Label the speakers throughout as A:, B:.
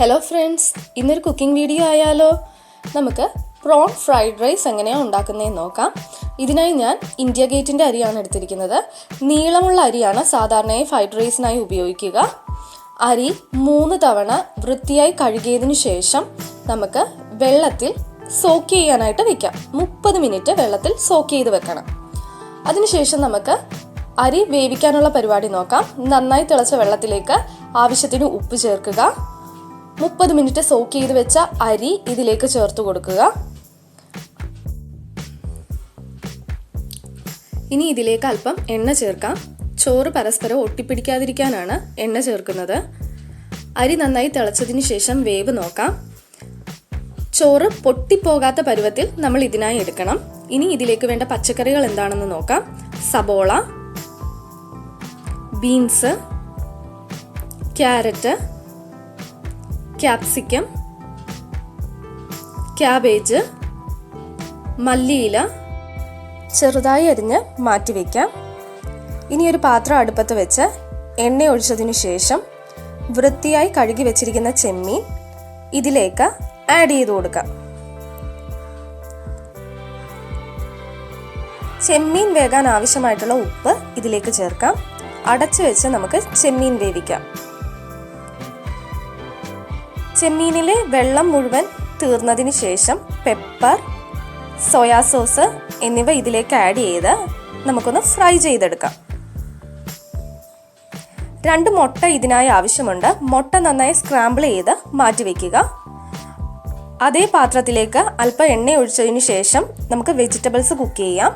A: Hello friends ഇന്നൊരു cooking video ആയാലോ? നമുക്ക് പ്രോൺ ഫ്രൈഡ് റൈസ് എങ്ങനെയാണ് ഉണ്ടാക്കുന്നതെന്ന് നോക്കാം. ഇതിനായി ഞാൻ ഇന്ത്യ ഗേറ്റിന്റെ അരിയാണ് എടുത്തിരിക്കുന്നത്. നീളമുള്ള അരിയാണ് സാധാരണയായി ഫ്രൈഡ് റൈസിനായി ഉപയോഗിക്കുക. അരി മൂന്ന് തവണ വൃത്തിയായി കഴുകിയതിനു ശേഷം നമുക്ക് വെള്ളത്തിൽ സോക്ക് ചെയ്യാനായിട്ട് വെക്കാം. മുപ്പത് മിനിറ്റ് വെള്ളത്തിൽ സോക്ക് ചെയ്ത് വെക്കണം. അതിനുശേഷം നമുക്ക് അരി വേവിക്കാനുള്ള പരിപാടി നോക്കാം. നന്നായി തിളച്ച വെള്ളത്തിലേക്ക് ആവശ്യത്തിന് ഉപ്പ് ചേർക്കുക. മുപ്പത് മിനിറ്റ് സോക്ക് ചെയ്ത് വെച്ച അരി ഇതിലേക്ക് ചേർത്ത് കൊടുക്കുക. ഇനി ഇതിലേക്ക് അല്പം എണ്ണ ചേർക്കാം. ചോറ് പരസ്പരം ഒട്ടിപ്പിടിക്കാതിരിക്കാനാണ് എണ്ണ ചേർക്കുന്നത്. അരി നന്നായി തിളച്ചതിന് ശേഷം വേവ് നോക്കാം. ചോറ് പൊട്ടിപ്പോകാത്ത പരുവത്തിൽ നമ്മൾ ഇതിനായി എടുക്കണം. ഇനി ഇതിലേക്ക് വേണ്ട പച്ചക്കറികൾ എന്താണെന്ന് നോക്കാം. സബോള ബീൻസ് ക്യാരറ്റ് ക്യാപ്സിക്കം ക്യാബേജ് മല്ലിയില ചെറുതായി അരിഞ്ഞ് മാറ്റിവെക്കാം ഇനി ഒരു പാത്രം അടുപ്പത്ത് വെച്ച് എണ്ണ ഒഴിച്ചതിനു ശേഷം വൃത്തിയായി കഴുകി വെച്ചിരിക്കുന്ന ചെമ്മീൻ ഇതിലേക്ക് ആഡ് ചെയ്ത് കൊടുക്കാം. ചെമ്മീൻ വേകാൻ ആവശ്യമായിട്ടുള്ള ഉപ്പ് ഇതിലേക്ക് ചേർക്കാം. അടച്ചു വെച്ച് നമുക്ക് ചെമ്മീൻ വേവിക്കാം. ചെമ്മീനിലെ വെള്ളം മുഴുവൻ തീർന്നതിന് ശേഷം പെപ്പർ സോയാ സോസ് എന്നിവ ഇതിലേക്ക് ആഡ് ചെയ്ത് നമുക്കൊന്ന് ഫ്രൈ ചെയ്തെടുക്കാം. രണ്ട് മുട്ട ഇതിനായി ആവശ്യമുണ്ട്. മുട്ട നന്നായി സ്ക്രാമ്പിൾ ചെയ്ത് മാറ്റി വയ്ക്കുക അതേ പാത്രത്തിലേക്ക് അല്പം എണ്ണ ഒഴിച്ചതിന് ശേഷം നമുക്ക് വെജിറ്റബിൾസ് കുക്ക് ചെയ്യാം.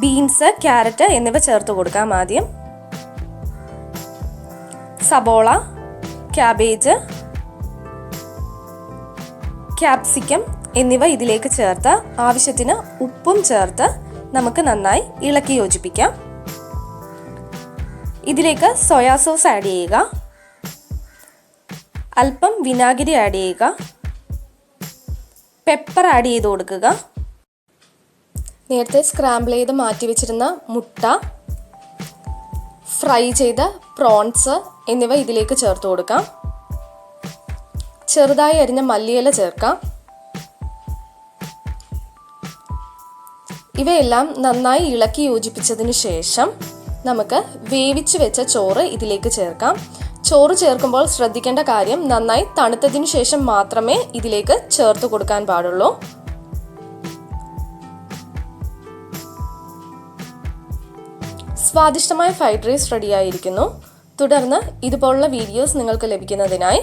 A: ബീൻസ് ക്യാരറ്റ് എന്നിവ ചേർത്ത് കൊടുക്കാം ആദ്യം. സബോള ക്യാബേജ് ക്യാപ്സിക്കം എന്നിവ ഇതിലേക്ക് ചേർത്ത് ആവശ്യത്തിന് ഉപ്പും ചേർത്ത് നമുക്ക് നന്നായി ഇളക്കി യോജിപ്പിക്കാം. ഇതിലേക്ക് സോയാ സോസ് ആഡ് ചെയ്യുക. അല്പം വിനാഗിരി ആഡ് ചെയ്യുക. പെപ്പർ ആഡ് ചെയ്ത് കൊടുക്കുക. നേരത്തെ സ്ക്രാമ്പിൾ ചെയ്ത് മാറ്റി വെച്ചിരുന്ന മുട്ട ഫ്രൈ ചെയ്ത പ്രോൺസ് എന്നിവ ഇതിലേക്ക് ചേർത്ത് കൊടുക്കാം. ചെറുതായി അരിഞ്ഞ മല്ലിയില ചേർക്കാം. ഇവയെല്ലാം നന്നായി ഇളക്കി യോജിപ്പിച്ചതിന് ശേഷം നമുക്ക് വേവിച്ച് വെച്ച ചോറ് ഇതിലേക്ക് ചേർക്കാം. ചോറ് ചേർക്കുമ്പോൾ ശ്രദ്ധിക്കേണ്ട കാര്യം നന്നായി തണുത്തതിന് ശേഷം മാത്രമേ ഇതിലേക്ക് ചേർത്ത് കൊടുക്കാൻ പാടുള്ളൂ. സ്വാദിഷ്ടമായ ഫ്രൈഡ് റൈസ് റെഡിയായിരിക്കുന്നു തുടർന്ന് ഇതുപോലുള്ള വീഡിയോസ് നിങ്ങൾക്ക് ലഭിക്കുന്നതിനായി